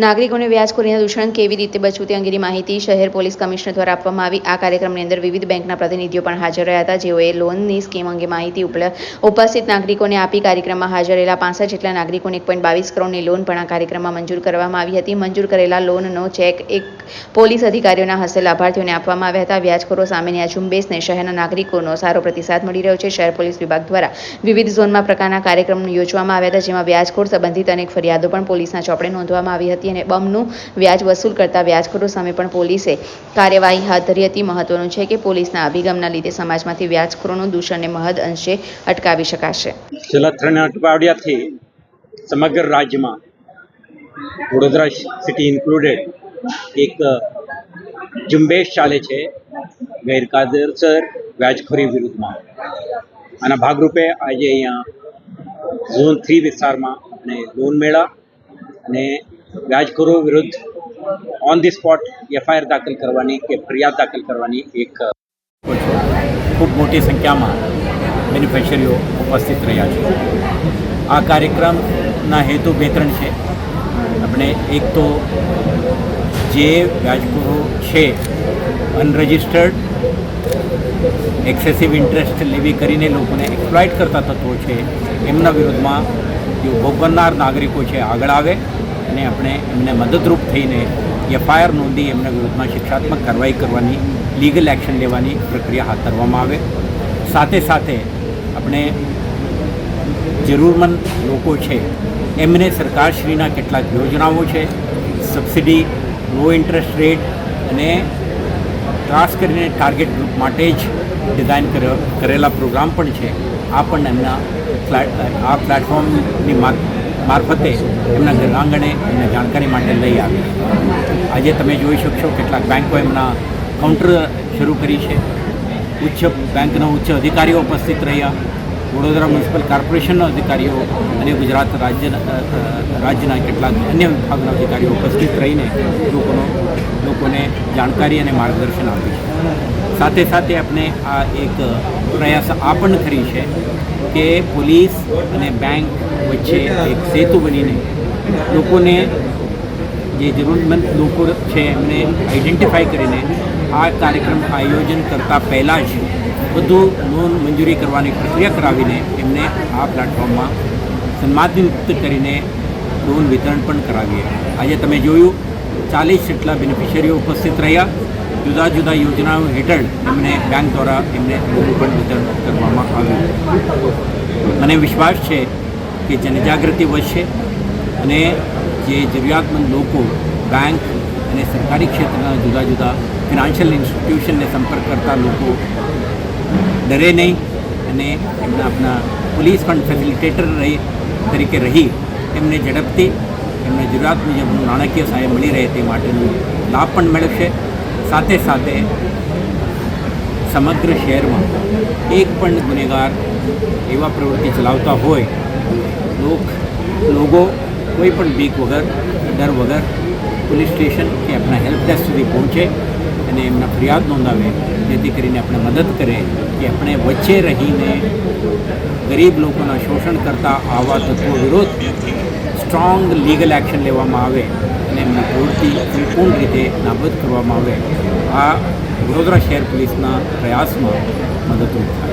નાગરિકોને વ્યાજખોરીના દૂષણ કેવી રીતે બચવું તે અંગેની માહિતી શહેર પોલીસ કમિશનર દ્વારા આપવામાં આવી. આ કાર્યક્રમની અંદર વિવિધ બેંકના પ્રતિનિધિઓ પણ હાજર રહ્યા હતા. જેઓએ લોનની સ્કીમ અંગે માહિતી ઉપસ્થિત નાગરિકોને આપી કાર્યક્રમમાં હાજર રહેલા પાંસઠ જેટલા નાગરિકોને એક પોઈન્ટ બાવીસ કરોડની લોન પણ આ કાર્યક્રમમાં મંજૂર કરવામાં આવી હતી. મંજૂર કરેલા લોનનો ચેક એક પોલીસ અધિકારીઓના હસ્તે લાભાર્થીઓને આપવામાં આવ્યા હતા. વ્યાજખોરો સામેની આ ઝુંબેશને શહેરના નાગરિકોનો સારો પ્રતિસાદ મળી રહ્યો છે. શહેર પોલીસ વિભાગ દ્વારા વિવિધ ઝોનમાં પ્રકારના કાર્યક્રમો યોજવામાં આવ્યા હતા, જેમાં વ્યાજખોર સંબંધિત અનેક ફરિયાદો પણ પોલીસના ચોપડે નોંધવામાં આવી હતી. અને બમનું વ્યાજ વસૂલ કરતા વ્યાજખોરો સામે પણ પોલીસે કાર્યવાહી હાથ ધરી હતી. મહત્વનું છે કે પોલીસના અભિગમના લીધે સમાજમાંથી વ્યાજખોરોનું દૂષણને મહદ અંશે અટકાવી શકાશે. છેલ્લા ત્રણ અઠવાડિયાથી સમગ્ર રાજ્યમાં વડોદરા સિટી ઇન્ક્લુડેડ એક ઝુંબેશ ચાલે છે ગેરકાયદેસર વ્યાજખોરી વિરુદ્ધમાં. આના ભાગરૂપે આજે અહીંયા ઝોન થ્રી વિસ્તારમાં અને લોન મેળા અને વ્યાજખોરો વિરુદ્ધ ઓન ધી સ્પોટ એફઆઈઆર દાખલ કરવાની કે ફરિયાદ દાખલ કરવાની એક, ખૂબ મોટી સંખ્યામાં બેનિફિશરીઓ ઉપસ્થિત રહ્યા છે. આ કાર્યક્રમના હેતુ બે ત્રણ છે. આપણે એક તો જે વ્યાજખોરો છે અનરજિસ્ટર્ડ એક્સેસિવ ઇન્ટરેસ્ટ લેવી કરીને લોકોને એક્સપ્લોઇટ કરતા તત્વો છે, એમના વિરુદ્ધમાં જે ભોગવનાર નાગરિકો છે, આગળ આવે. અને આપણે એમને મદદરૂપ થઈને એફઆઈઆર નોંધી એમના વિરુદ્ધમાં શિક્ષાત્મક કાર્યવાહી કરવાની, લીગલ એક્શન લેવાની પ્રક્રિયા હાથ ધરવામાં આવે. સાથે સાથે આપણે જરૂરમંદ લોકો છે, એમને સરકારશ્રીના કેટલાક યોજનાઓ છે, સબસિડી, લો ઇન્ટરેસ્ટ રેટ અને ખાસ કરીને ટાર્ગેટ ગ્રુપ માટે જ ડિઝાઇન કરેલા પ્રોગ્રામ પણ છે. આ પણ એમના આ પ્લેટફોર્મની મારફતે એમના ઘરાંગણે એમને જાણકારી માટે લઈ આવી. આજે તમે જોઈ શકશો કેટલાક બેંકો એમના કાઉન્ટર શરૂ કરી છે. ઉચ્ચ બેંકના ઉચ્ચ અધિકારીઓ ઉપસ્થિત રહ્યા. વડોદરા મ્યુનિસિપલ કોર્પોરેશનના અધિકારીઓ અને ગુજરાત રાજ્યના રાજ્યના કેટલાક અન્ય વિભાગના અધિકારીઓ ઉપસ્થિત રહીને લોકોનો લોકોને જાણકારી અને માર્ગદર્શન આપ્યું છે. સાથે સાથે આપણે આ એક પ્રયાસ આ પણ કરી છે કે પોલીસ અને બેંક વચ્ચે એક સેતુ બનીને લોકોને જે જરૂરતમંદ લોકો છે એમને આઈડેન્ટિફાઈ કરીને આ કાર્યક્રમ આયોજન કરતાં પહેલાં જ બધું લોન મંજૂરી કરવાની પ્રક્રિયા કરાવીને એમને આ પ્લેટફોર્મમાં સન્માનિત કરીને લોન વિતરણ પણ કરાવીએ. આજે તમે જોયું ચાલીસ જેટલા બેનિફિશરીઓ ઉપસ્થિત રહ્યા. જુદા જુદા યોજનાઓ હેઠળ એમને બેંક દ્વારા એમને પણ વિતરણ કરવામાં આવ્યું. મને વિશ્વાસ છે કે જનજાગૃતિ વધશે અને જે જરૂરિયાતમંદ લોકો બેંક અને સરકારી ક્ષેત્રના જુદા જુદા ફિનાન્શિયલ ઇન્સ્ટિટ્યુશનને સંપર્ક કરતા લોકો ડરે નહીં અને એમના આપણા પોલીસ પણ ફેસિલિટેટર રહી તરીકે રહી, એમને ઝડપથી એમને જરૂરિયાત મુજબનું નાણાકીય સહાય મળી રહે તે માટેનું લાભ પણ મેળવશે સાથે સાથે સમગ્ર શહેરમાં એક પણ ગુનેગાર એવા પ્રવૃત્તિ ચલાવતા હોય, લોક લોકો કોઈ પણ બીક વગર, ડર વગર, પોલીસ સ્ટેશન કે આપણા હેલ્પ ડેસ્ક સુધી પહોંચે. અને એમના ફરિયાદ નોંધાવે, જેથી કરીને આપણે મદદ કરે કે આપણે વચ્ચે રહીને ગરીબ લોકોના શોષણ કરતા આવા તત્વો વિરુદ્ધ સ્ટ્રોંગ લીગલ એક્શન લેવામાં આવે અને એમની પ્રવૃત્તિ સંપૂર્ણ રીતે નાબૂદ કરવામાં આવે. આ વડોદરા શહેર પોલીસના પ્રયાસમાં મદદરૂપ થાય.